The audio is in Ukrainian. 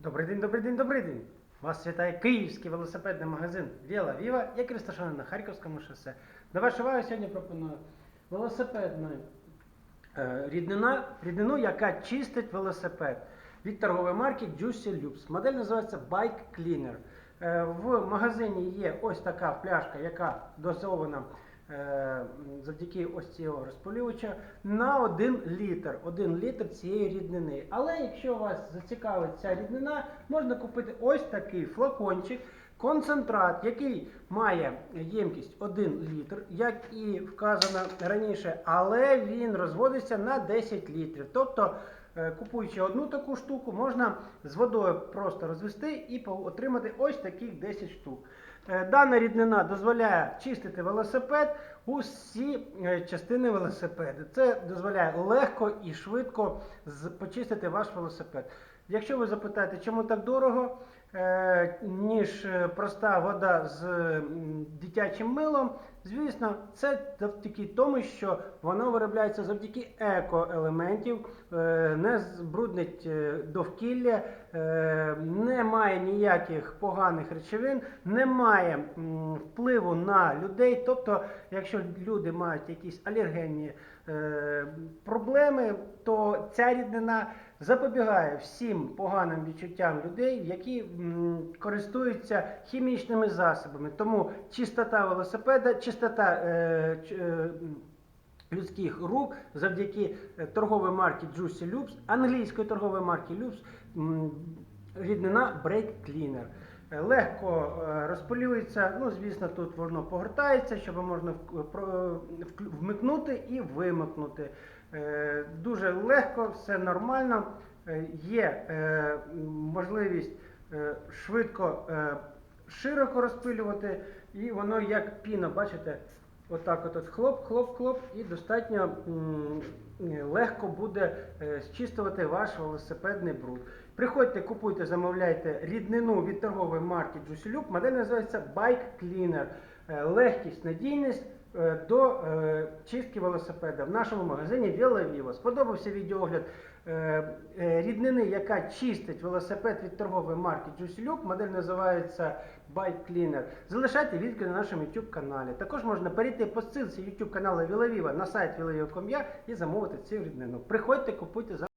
Добрий день, добрий день, добрий день. Вас вітає київський велосипедний магазин Віла Віва, який розташований на Харківському шосе. До вашої уваги сьогодні пропоную велосипедну е, ріднину, яка чистить велосипед від торгової марки Juicy Loops. Модель називається Bike Cleaner. Е, в магазині є ось така пляшка, яка дозована завдяки ось цього розпилювача на 1 літр. 1 літр цієї ріднини. Але якщо вас зацікавить ця ріднина, можна купити ось такий флакончик. Концентрат, який має ємкість 1 літр, як і вказано раніше, але він розводиться на 10 літрів. Тобто, е, купуючи одну таку штуку, можна з водою просто розвести і отримати ось таких 10 штук. Е, Дана ріднина дозволяє чистити велосипед усі е, частини велосипеду. Це дозволяє легко і швидко почистити ваш велосипед. Якщо ви запитаєте, чому так дорого, е, ніж проста вода з дитячим милом, звісно, це завдяки тому, що воно виробляється завдяки екоелементів, не збруднить довкілля, е, не має ніяких поганих речовин, не має м, впливу на людей. Тобто, якщо люди мають якісь алергенні е, проблеми, то ця ріднина запобігає всім поганим відчуттям людей, які м, користуються хімічними засобами. Тому чистота велосипеда, чистота е, е, людських рук завдяки е, торгової марки Juicy Loops, англійської торгової марки Loops, ріднина Brake Cleaner. Е, Легко е, розпилюється, ну звісно, тут воно погортається, щоб можна вк- вмикнути і вимикнути. Е, Дуже легко, все нормально. Е, Є е, можливість е, швидко, е, широко розпилювати, і воно як піна, бачите, отак от, от хлоп, хлоп, хлоп, і достатньо легко буде е, зчистувати ваш велосипедний бруд. Приходьте, купуйте, замовляйте ріднину від торгової марки Juicy Loop. Модель називається Bike Cleaner. Е, Легкість, надійність до е, чистки велосипеда в нашому магазині Віла Віво. Сподобався відеогляд е, е, ріднини, яка чистить велосипед від торгової марки Juicy Модель називається Bike Cleaner. Залишайте відгуки на нашому YouTube каналі. Також можна перейти по ссылці YouTube каналу Віла Віва на сайт vilaviva.com.ua і замовити цю ріднину. Приходьте, купуйте за.